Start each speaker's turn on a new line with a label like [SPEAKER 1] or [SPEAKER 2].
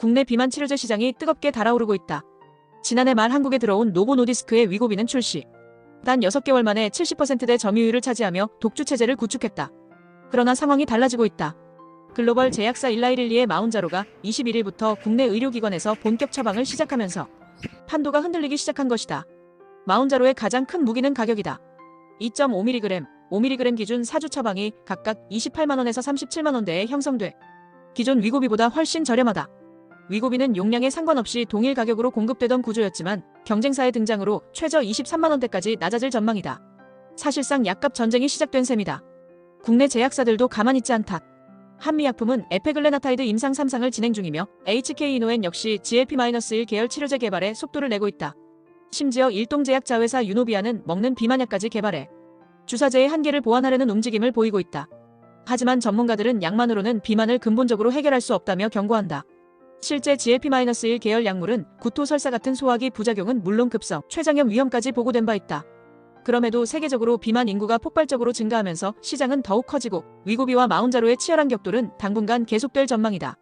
[SPEAKER 1] 국내 비만 치료제 시장이 뜨겁게 달아오르고 있다. 지난해 말 한국에 들어온 노보노디스크의 위고비는 출시. 단 6개월 만에 70%대 점유율을 차지하며 독주 체제를 구축했다. 그러나 상황이 달라지고 있다. 글로벌 제약사 일라이릴리의 마운자로가 21일부터 국내 의료기관에서 본격 처방을 시작하면서 판도가 흔들리기 시작한 것이다. 마운자로의 가장 큰 무기는 가격이다. 2.5mg, 5mg 기준 4주 처방이 각각 28만원에서 37만원대에 형성돼 기존 위고비보다 훨씬 저렴하다. 위고비는 용량에 상관없이 동일 가격으로 공급되던 구조였지만 경쟁사의 등장으로 최저 23만원대까지 낮아질 전망이다. 사실상 약값 전쟁이 시작된 셈이다. 국내 제약사들도 가만히 있지 않다. 한미약품은 에페글레나타이드 임상 3상을 진행 중이며 HK-이노엔 역시 GLP-1 계열 치료제 개발에 속도를 내고 있다. 심지어 일동제약 자회사 유노비아는 먹는 비만약까지 개발해 주사제의 한계를 보완하려는 움직임을 보이고 있다. 하지만 전문가들은 약만으로는 비만을 근본적으로 해결할 수 없다며 경고한다. 실제 GLP-1 계열 약물은 구토 설사 같은 소화기 부작용은 물론 급성, 췌장염 위험까지 보고된 바 있다. 그럼에도 세계적으로 비만 인구가 폭발적으로 증가하면서 시장은 더욱 커지고 위고비와 마운자로의 치열한 격돌은 당분간 계속될 전망이다.